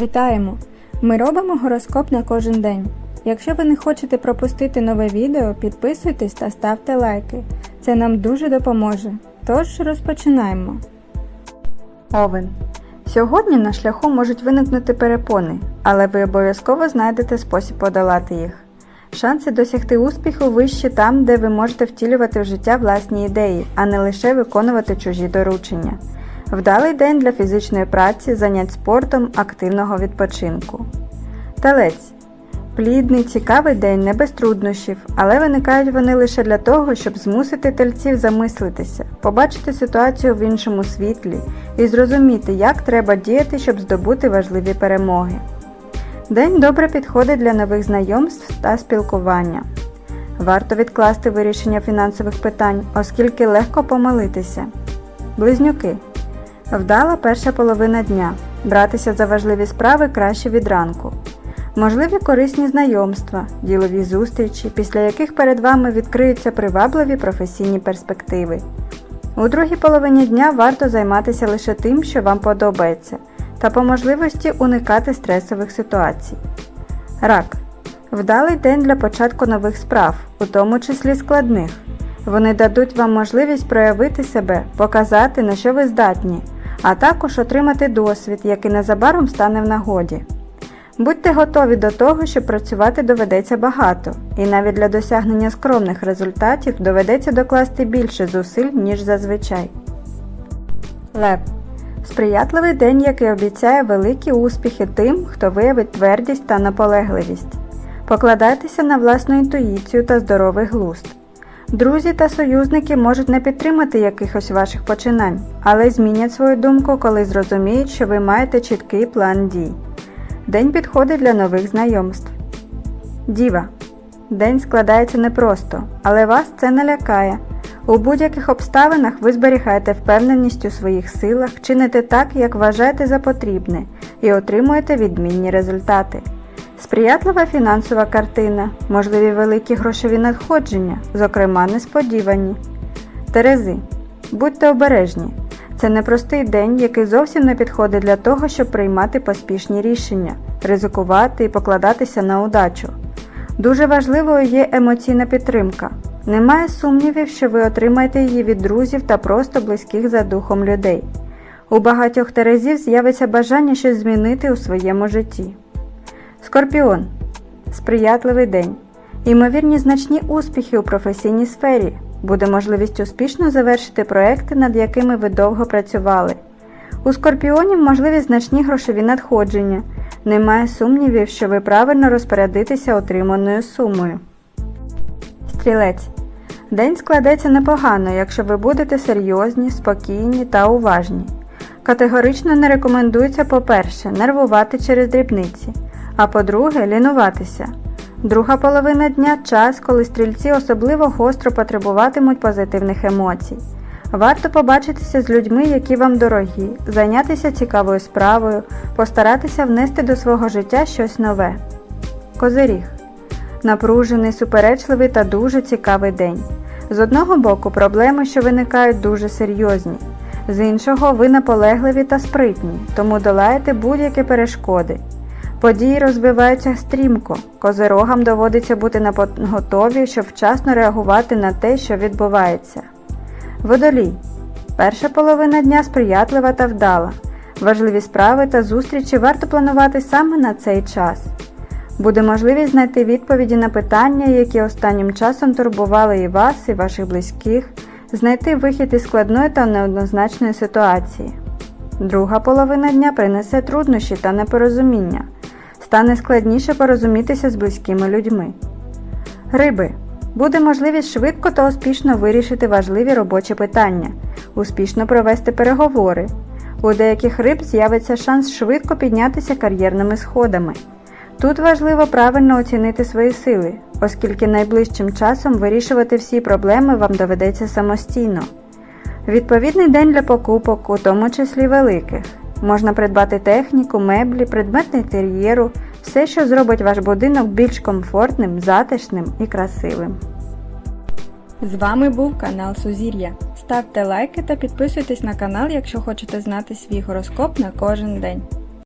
Вітаємо! Ми робимо гороскоп на кожен день. Якщо ви не хочете пропустити нове відео, підписуйтесь та ставте лайки. Це нам дуже допоможе. Тож розпочинаємо. Овен. Сьогодні на шляху можуть виникнути перепони, але ви обов'язково знайдете спосіб подолати їх. Шанси досягти успіху вищі там, де ви можете втілювати в життя власні ідеї, а не лише виконувати чужі доручення. Вдалий день для фізичної праці, занять спортом, активного відпочинку. Телець. Плідний, цікавий день, не без труднощів, але виникають вони лише для того, щоб змусити тельців замислитися, побачити ситуацію в іншому світлі і зрозуміти, як треба діяти, щоб здобути важливі перемоги. День добре підходить для нових знайомств та спілкування. Варто відкласти вирішення фінансових питань, оскільки легко помилитися. Близнюки. Вдала перша половина дня. Братися за важливі справи краще від ранку. Можливі корисні знайомства, ділові зустрічі, після яких перед вами відкриються привабливі професійні перспективи. У другій половині дня варто займатися лише тим, що вам подобається, та по можливості уникати стресових ситуацій. Рак. Вдалий день для початку нових справ, у тому числі складних. Вони дадуть вам можливість проявити себе, показати, на що ви здатні, а також отримати досвід, який незабаром стане в нагоді. Будьте готові до того, що працювати доведеться багато, і навіть для досягнення скромних результатів доведеться докласти більше зусиль, ніж зазвичай. Лев. Сприятливий день, який обіцяє великі успіхи тим, хто виявить твердість та наполегливість. Покладайтеся на власну інтуїцію та здоровий глузд. Друзі та союзники можуть не підтримати якихось ваших починань, але змінять свою думку, коли зрозуміють, що ви маєте чіткий план дій. День підходить для нових знайомств. Діва. День складається непросто, але вас це не лякає. У будь-яких обставинах ви зберігаєте впевненість у своїх силах, чините так, як вважаєте за потрібне, і отримуєте відмінні результати. Сприятлива фінансова картина, можливі великі грошові надходження, зокрема несподівані. Терези. Будьте обережні. Це непростий день, який зовсім не підходить для того, щоб приймати поспішні рішення, ризикувати і покладатися на удачу. Дуже важливою є емоційна підтримка. Немає сумнівів, що ви отримаєте її від друзів та просто близьких за духом людей. У багатьох терезів з'явиться бажання щось змінити у своєму житті. Скорпіон. Сприятливий день. Ймовірні значні успіхи у професійній сфері. Буде можливість успішно завершити проекти, над якими ви довго працювали. У скорпіонів можливі значні грошові надходження. Немає сумнівів, що ви правильно розпорядитеся отриманою сумою. Стрілець. День складеться непогано, якщо ви будете серйозні, спокійні та уважні. Категорично не рекомендується, по-перше, нервувати через дрібниці, а по-друге, лінуватися. Друга половина дня час, коли стрільці особливо гостро потребуватимуть позитивних емоцій. Варто побачитися з людьми, які вам дорогі, зайнятися цікавою справою, постаратися внести до свого життя щось нове. Козиріг. Напружений, суперечливий та дуже цікавий день. З одного боку, проблеми, що виникають, дуже серйозні. З іншого, ви наполегливі та спритні, тому долаєте будь-які перешкоди. Події розвиваються стрімко, козирогам доводиться бути напоготові, щоб вчасно реагувати на те, що відбувається. Водолій. Перша половина дня сприятлива та вдала. Важливі справи та зустрічі варто планувати саме на цей час. Буде можливість знайти відповіді на питання, які останнім часом турбували і вас, і ваших близьких, знайти вихід із складної та неоднозначної ситуації. Друга половина дня принесе труднощі та непорозуміння. Стане складніше порозумітися з близькими людьми. Риби. Буде можливість швидко та успішно вирішити важливі робочі питання, успішно провести переговори. У деяких риб з'явиться шанс швидко піднятися кар'єрними сходами. Тут важливо правильно оцінити свої сили, оскільки найближчим часом вирішувати всі проблеми вам доведеться самостійно. Відповідний день для покупок, у тому числі великих. Можна придбати техніку, меблі, предмети інтер'єру, все, що зробить ваш будинок більш комфортним, затишним і красивим. З вами був канал Сузір'я. Ставте лайки та підписуйтесь на канал, якщо хочете знати свій гороскоп на кожен день.